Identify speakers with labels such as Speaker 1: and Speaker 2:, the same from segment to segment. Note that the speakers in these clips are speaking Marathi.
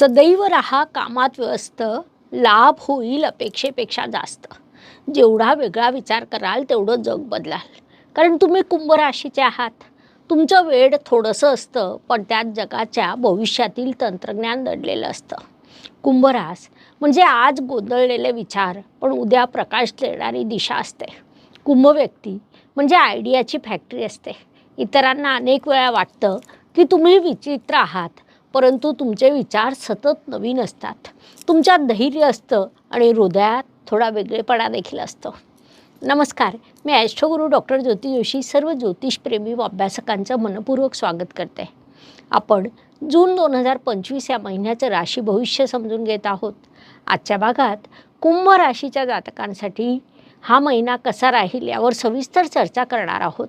Speaker 1: सदैव राहा कामात व्यस्त लाभ होईल अपेक्षेपेक्षा जास्त. जेवढा वेगळा विचार कराल तेवढं जग बदलाल. कारण तुम्ही कुंभ राशीचे आहात. तुमचं वेळ थोडंसं असतं पण त्यात जगाच्या भविष्यातील तंत्रज्ञान दडलेलं असतं. कुंभरास म्हणजे आज गोंधळलेले विचार पण उद्या प्रकाश देणारी दिशा असते. कुंभ व्यक्ती म्हणजे आयडियाची फॅक्टरी असते. इतरांना अनेक वेळा वाटतं की तुम्ही विचित्र आहात परंतु तुमचे विचार सतत नवीन असतात. तुमच्यात धैर्य असतं आणि हृदयात थोडा वेगळेपणा देखील असतो. नमस्कार मी ॲस्ट्रोगुरू डॉक्टर ज्योती जोशी सर्व ज्योतिषप्रेमी व अभ्यासकांचं मनपूर्वक स्वागत करते. आपण जून दोन हजार पंचवीस या महिन्याचं राशी भविष्य समजून घेत आहोत. आजच्या भागात कुंभ राशीच्या जातकांसाठी हा महिना कसा राहील यावर सविस्तर चर्चा करणार आहोत.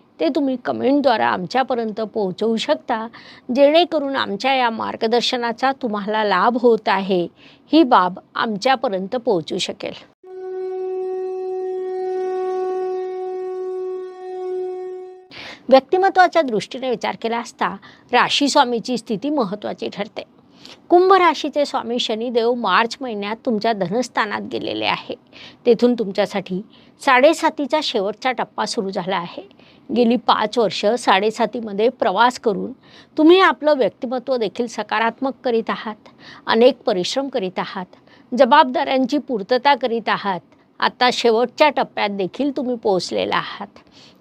Speaker 1: ते तुम्ही कमेंटद्वारा आमच्यापर्यंत पोहोचवू शकता. जेणेकरून आमच्या या मार्गदर्शनाचा तुम्हाला लाभ होत आहे. ही बाब आमच्यापर्यंत पोहोचू शकेल. व्यक्तिमत्वाच्या दृष्टीने विचार केला असता राशी स्वामीची स्थिती महत्त्वाची ठरते. कुंभ राशीचे स्वामी शनिदेव मार्च महिन्यात तुमच्या धनस्थानात गेलेले आहे. तेथून तुमच्यासाठी साडेसातीचा शेवटचा टप्पा सुरू झाला आहे. गेली पाच वर्ष साडेसातीमध्ये प्रवास करून तुम्ही आपलं व्यक्तिमत्व देखील सकारात्मक करीत आहात अनेक परिश्रम करीत आहात जबाबदाऱ्यांची पूर्तता करीत आहात आता शेवटच्या टप्प्यात देखील तुम्ही पोहोचलेला आहात.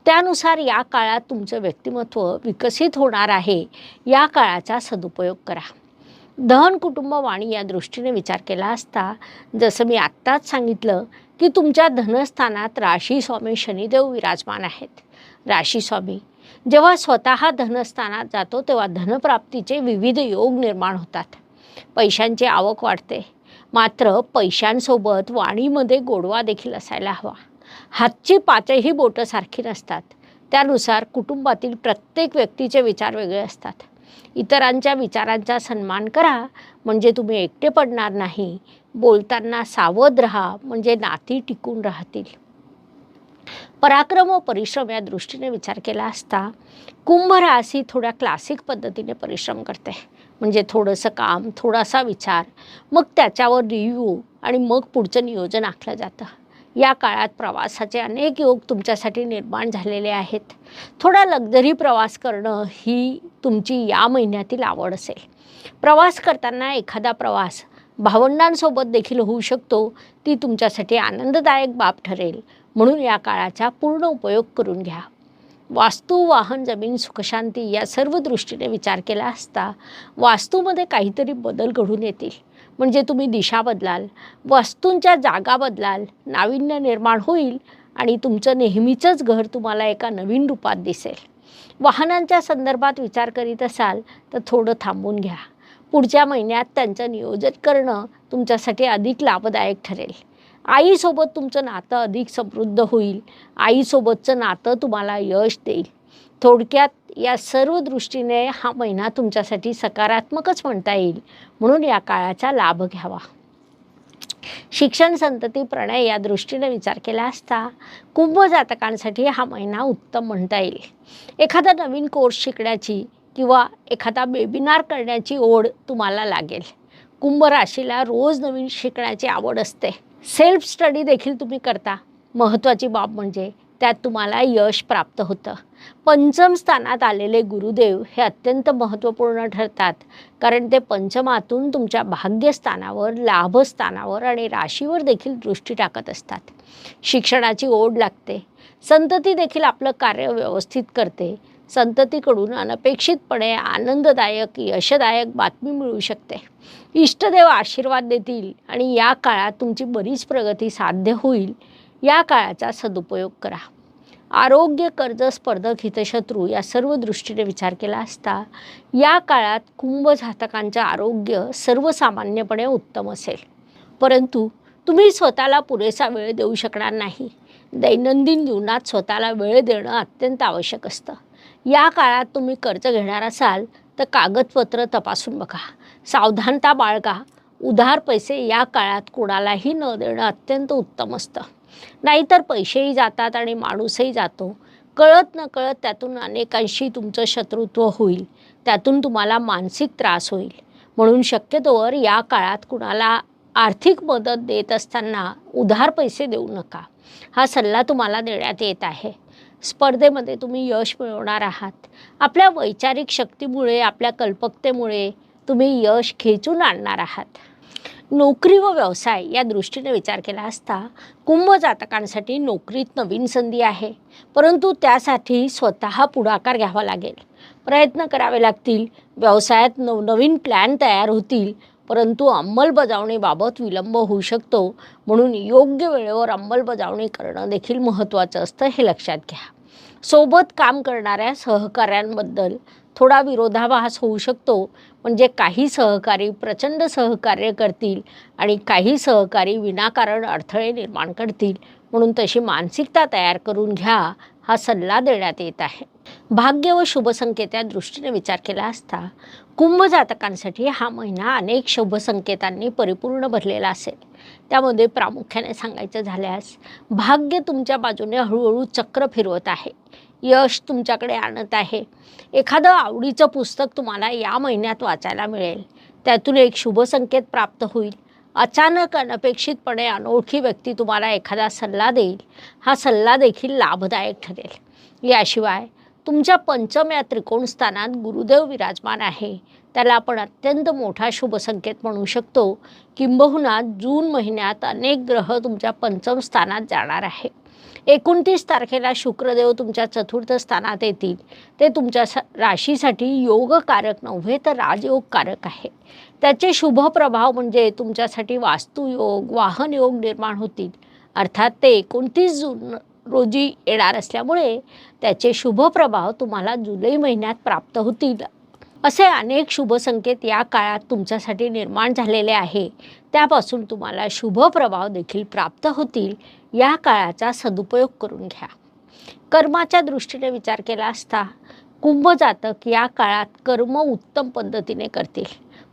Speaker 1: त्यानुसार या काळात तुमचं व्यक्तिमत्व विकसित होणार आहे या काळाचा सदुपयोग करा. दहन कुटुंब वाणी या दृष्टीने विचार केला असता जसं मी आत्ताच सांगितलं की तुमच्या धनस्थानात राशी स्वामी शनिदेव विराजमान आहेत. राशी स्वामी. जेव्हा स्वतः धनस्थानात जातो तेव्हा धनप्राप्तीचे विविध योग निर्माण होतात. पैशांची आवक वाढते. मात्र पैशांसोबत वाणीमध्ये गोडवा देखील असायला हवा. हातची पाचही बोटं सारखी नसतात. त्यानुसार कुटुंबातील प्रत्येक व्यक्तीचे विचार वेगळे असतात. इतरांच्या विचारांचा सन्मान करा म्हणजे तुम्ही एकटे पडणार नाही. बोलताना सावध राहा म्हणजे नाती टिकून राहतील. पराक्रम व परिश्रम या दृष्टीने विचार केला असता कुंभ राशी थोड्या क्लासिक पद्धतीने परिश्रम करते. म्हणजे थोडंसं काम थोडासा विचार मग त्याच्यावर रिव्ह्यू आणि मग पुढचं नियोजन आखलं जातं. या काळात प्रवासाचे अनेक योग तुमच्यासाठी निर्माण झालेले आहेत. थोडा लक्झरी प्रवास करणं ही तुमची या महिन्यातील आवड असेल. प्रवास करताना एखादा प्रवास भावंडांसोबत देखील होऊ शकतो. ती तुमच्यासाठी आनंददायक बाब ठरेल. म्हणून या काळाचा पूर्ण उपयोग करून घ्या. वास्तू वाहन जमीन सुखशांती या सर्व दृष्टीने विचार केला असता वास्तूमध्ये काहीतरी बदल घडून येतील. म्हणजे तुम्ही दिशा बदलाल वस्तूंच्या जागा बदलाल नाविन्य निर्माण होईल आणि तुमचं नेहमीचंच घर तुम्हाला एका नवीन रूपात दिसेल. वाहनांच्या संदर्भात विचार करीत असाल तर थोडं थांबून घ्या. पुढच्या महिन्यात त्यांचं नियोजन करणं तुमच्यासाठी अधिक लाभदायक ठरेल. आईसोबत तुमचं नातं अधिक समृद्ध होईल. आईसोबतचं नातं तुम्हाला यश देईल. थोडक्यात या सर्व दृष्टीने हा महिना तुमच्यासाठी सकारात्मकच म्हणता येईल. म्हणून या काळाचा लाभ घ्यावा. शिक्षण संतती प्रणय या दृष्टीने विचार केला असता कुंभ जातकांसाठी हा महिना उत्तम म्हणता येईल. एखादा नवीन कोर्स शिकण्याची किंवा एखादा वेबिनार करण्याची ओढ तुम्हाला लागेल. कुंभ राशीला रोज नवीन शिकण्याची आवड असते. सेल्फ स्टडी देखील तुम्ही करता. महत्त्वाची बाब म्हणजे त्यात तुम्हाला यश प्राप्त होतं. पंचम स्थानात आलेले गुरुदेव हे अत्यंत महत्त्वपूर्ण ठरतात. कारण ते पंचमातून तुमच्या भाग्यस्थानावर लाभस्थानावर आणि राशीवर देखील दृष्टी टाकत असतात. शिक्षणाची ओढ लागते. संतती देखील आपलं कार्य व्यवस्थित करते. संततीकडून अनपेक्षितपणे आनंददायक यशदायक बातमी मिळू शकते. इष्टदेव आशीर्वाद देतील आणि या काळात तुमची बरीच प्रगती साध्य होईल. या काळाचा सदुपयोग करा. आरोग्य कर्ज स्पर्धक हितशत्रू या सर्व दृष्टीने विचार केला असता या काळात कुंभजातकांचं आरोग्य सर्वसामान्यपणे उत्तम असेल. परंतु तुम्ही स्वतःला पुरेसा वेळ देऊ शकणार नाही. दैनंदिन जीवनात स्वतःला वेळ देणं अत्यंत आवश्यक असतं. या काळात तुम्ही कर्ज घेणार असाल तर कागदपत्र तपासून बघा. सावधानता बाळगा. उधार पैसे या काळात कुणालाही न देणं अत्यंत उत्तम असतं. नाहीतर पैसेही जातात आणि माणूसही जातो. कळत न कळत त्यातून अनेकांशी तुमचं शत्रुत्व होईल. त्यातून तुम्हाला मानसिक त्रास होईल. म्हणून शक्यतोवर या काळात कुणाला आर्थिक मदत देत असताना उधार पैसे देऊ नका. हा सल्ला तुम्हाला देण्यात येत आहे. स्पर्धेमध्ये तुम्ही यश मिळवणार आहात. आपल्या वैचारिक शक्तीमुळे आपल्या कल्पकतेमुळे तुम्ही यश खेचून आणणार आहात. नोकरी व व्यवसाय या दृष्टीने विचार केला असता कुंभ जातकांसाठी नोकरीत नवीन संधी आहे. परंतु त्यासाठी स्वतः पुढाकार घ्यावा लागेल. प्रयत्न करावे लागतील. व्यवसायात नवनवीन प्लॅन तयार होतील. परंतु अंमलबजावणीबाबत विलंब होऊ शकतो. म्हणून योग्य वेळेवर अंमलबजावणी करणं देखील महत्त्वाचं असतं हे लक्षात घ्या. सोबत काम करणाऱ्या सहकाऱ्यांबद्दल थोडा विरोधाभास होऊ शकतो. म्हणजे काही सहकारी प्रचंड सहकार्य करतील आणि काही सहकारी विनाकारण अडथळे निर्माण करतील. म्हणून तशी मानसिकता तयार करून घ्या हा सल्ला देण्यात येत आहे. भाग्य व शुभसंकेत या दृष्टीने विचार केला असता कुंभ जातकांसाठी हा महिना अनेक शुभसंकेतांनी परिपूर्ण भरलेला असेल. त्यामध्ये प्रामुख्याने सांगायचं झाल्यास भाग्य तुमच्या बाजूने हळूहळू चक्र फिरवत आहे. यश तुमच्याकडे आणत आहे. एखादं आवडीचं पुस्तक तुम्हाला या महिन्यात वाचायला मिळेल. त्यातून एक शुभसंकेत प्राप्त होईल. अचानक अनपेक्षितपणे अनोळखी व्यक्ती तुम्हाला एखादा सल्ला देईल. हा सल्ला देखील लाभदायक ठरेल. याशिवाय तुमच्या पंचम या त्रिकोण स्थानात गुरुदेव विराजमान आहे. त्याला आपण अत्यंत मोठा शुभसंकेत म्हणू शकतो. किंबहुना जून महिन्यात अनेक ग्रह तुमच्या पंचम स्थानात जाणार आहे. एकोणतीस तारखेला शुक्रदेव तुमच्या चतुर्थ स्थानात येतील. ते तुमच्या राशीसाठी योगकारक नव्हे तर राजयोगकारक आहे. त्याचे शुभ प्रभाव म्हणजे तुमच्यासाठी वास्तुयोग वाहनयोग निर्माण होतील. अर्थात ते एकोणतीस जून रोजी येणार असल्यामुळे त्याचे शुभ प्रभाव तुम्हाला जुलै महिन्यात प्राप्त होतील. असे अनेक शुभ संकेत या काळात तुमच्यासाठी निर्माण झालेले आहे. त्यापासून तुम्हाला शुभ प्रभाव देखील प्राप्त होतील. या काळाचा सदुपयोग करून घ्या. कर्माच्या दृष्टीने विचार केला असता कुंभ जातक या काळात कर्म उत्तम पद्धतीने करतील.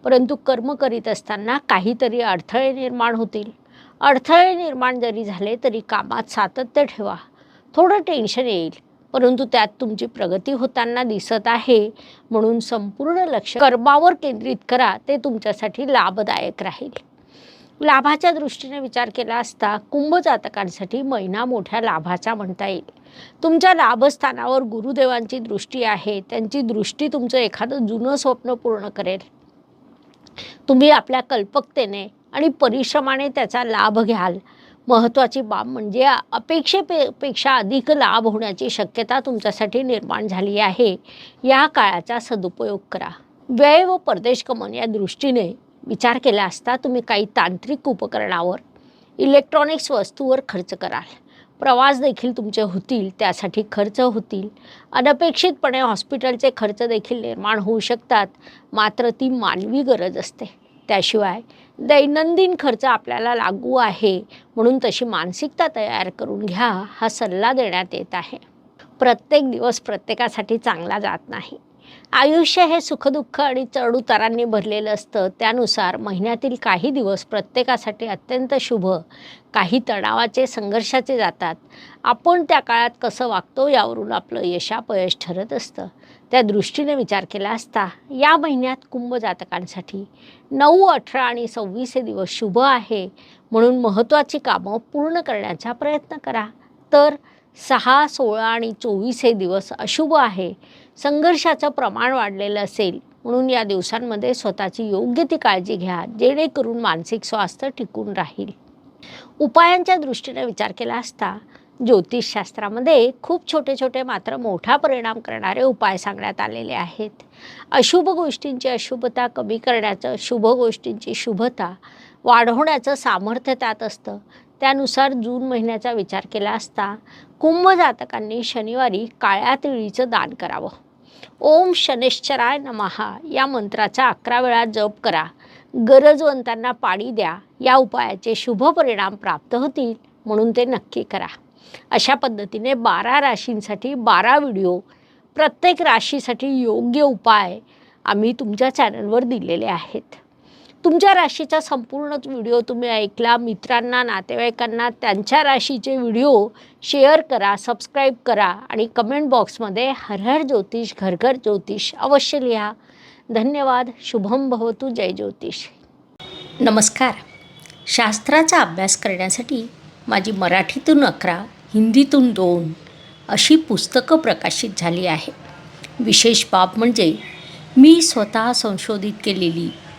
Speaker 1: परंतु कर्म करीत असताना काहीतरी अडथळे निर्माण होतील. अडथळे निर्माण जरी झाले तरी कामात सातत्य ठेवा. थोडं टेन्शन येईल परंतु त्यात तुमची प्रगती होताना दिसत आहे. म्हणून संपूर्ण लक्ष कर्मावर केंद्रित करा ते तुमच्यासाठी लाभदायक राहील. लाभाच्या दृष्टीने विचार केला असता कुंभ जातकांसाठी महिना मोठ्या लाभाचा म्हणता येईल. तुमच्या लाभस्थानावर गुरुदेवांची दृष्टी आहे त्यांची दृष्टी तुमचं एखादं जुनं स्वप्न पूर्ण करेल. तुम्ही आपल्या कल्पकतेने आणि परिश्रमाने त्याचा लाभ घ्याल. महत्त्वाची बाब म्हणजे अपेक्षेपेपेक्षा अधिक लाभ होण्याची शक्यता तुमच्यासाठी निर्माण झाली आहे. या काळाचा सदुपयोग करा. व्यय व परदेश गमन या दृष्टीने विचार केला असता तुम्ही काही तांत्रिक उपकरणावर इलेक्ट्रॉनिक्स वस्तूवर खर्च कराल. प्रवास देखील तुमचे होतील त्यासाठी खर्च होतील. अनपेक्षितपणे हॉस्पिटलचे खर्च देखील निर्माण होऊ शकतात. मात्र ती मानवी गरज असते. त्याशिवाय दैनंदिन खर्च आपल्याला लागू आहे. म्हणून तशी मानसिकता तयार करून घ्या हा सल्ला देण्यात येत आहे. प्रत्येक दिवस प्रत्येकासाठी चांगला जात नाही. आयुष्य हे सुखदुःख आणि चढउतारांनी भरलेलं असतं. त्यानुसार महिन्यातील काही दिवस प्रत्येकासाठी अत्यंत शुभ. काही तणावाचे संघर्षाचे जातात. आपण त्या काळात कसं वागतो यावरून आपलं यशापयश ठरत असतं. त्या दृष्टीने विचार केला असता या महिन्यात कुंभ जातकांसाठी नऊ अठरा आणि सव्वीस हे दिवस शुभ आहे. म्हणून महत्त्वाची कामं पूर्ण करण्याचा प्रयत्न करा. तर सहा सोळा आणि चोवीस हे दिवस अशुभ आहे. संघर्षाचं प्रमाण वाढलेलं असेल. म्हणून या दिवसांमध्ये स्वतःची योग्य ती काळजी घ्या जेणेकरून मानसिक स्वास्थ्य टिकून राहील. उपायांच्या दृष्टीने विचार केला असता ज्योतिषशास्त्रामध्ये खूप छोटे छोटे मात्र मोठा परिणाम करणारे उपाय सांगण्यात आलेले आहेत. अशुभ गोष्टींची अशुभता कमी करण्याचं शुभ गोष्टींची शुभता वाढवण्याचं सामर्थ्य त्यात असतं. त्यानुसार जून महिन्याचा विचार केला असता कुंभ जातकांनी शनिवारी काळ्या तिळीचं दान करावं. ओम शनेश्चराय नमहा. या मंत्राचा अकरा वेळा जप करा. गरजवंतांना पाणी द्या. या उपायाचे शुभ परिणाम प्राप्त होतील म्हणून ते नक्की करा. अशा पद्धतीने बारा राशींसाठी बारा व्हिडिओ प्रत्येक राशीसाठी योग्य उपाय आम्ही तुमच्या चॅनलवर दिलेले आहेत. तुमच्या राशीचा संपूर्ण व्हिडिओ तुम्ही ऐकला मित्रांना नातेवाईकांना त्यांच्या राशीचे व्हिडिओ शेअर करा सबस्क्राईब करा आणि कमेंट बॉक्समध्ये हर हर ज्योतिष घर घर ज्योतिष अवश्य लिहा. धन्यवाद. शुभम भवतु. जय ज्योतिष. नमस्कार. शास्त्राचा अभ्यास करण्यासाठी माझी मराठीतून अकरा हिंदीतून दोन अशी पुस्तकं प्रकाशित झाली आहे. विशेष बाब म्हणजे मी स्वतः संशोधित केलेली